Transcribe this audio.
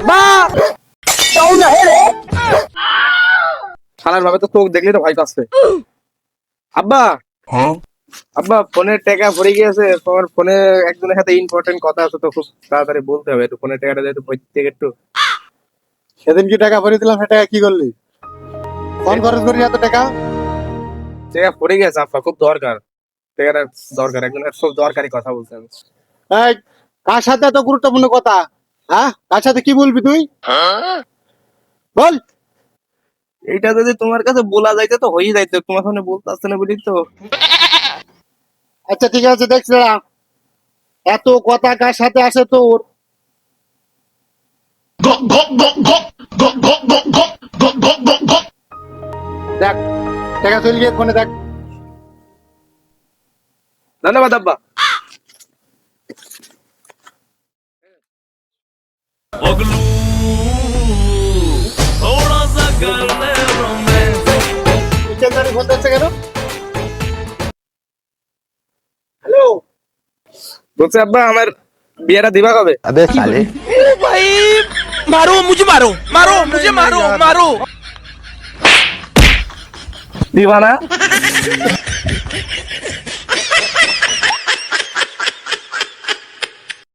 আব্বা! ভাবে তো চোখ তো আব্বা! হ্যাঁ? আব্বা ফোনের ভরে গিয়েছে তোমার ফোনে একজনের সাথে ইম্পর্টেন্ট কথা আছে তো খুব তাড়াতাড়ি বলতে হবে ফোনের যেহেতু একটু সেদিন কি টাকা ভরে দিলাম সেটা কি করলি? ফোন খরচ করি এত টাকা? টাকা পড়ে গেছে আপা খুব দরকার। টাকাটা দরকার একজনের খুব দরকারি কথা বলতে হবে। কার সাথে এত গুরুত্বপূর্ণ কথা? হ্যাঁ? কার সাথে কি বলবি তুই? বল। এইটা যদি তোমার কাছে বলা যাইতে তো হয়ে যাইতো তোমার সামনে বলতে আসছে না বলি তো। আচ্ছা ঠিক আছে দেখছি দাঁড়া। এত কথা কার সাথে আছে তোর? দেখ টাকা চলে গিয়ে ফোনে দেখ। ধন্যবাদ আব্বা। হ্যালো বলছে আব্বা আমার বিয়েটা দিবা কবে? আবে সালে ভাই মারো মুঝে মারো মারো মুঝে মারো মারো। দিবা না?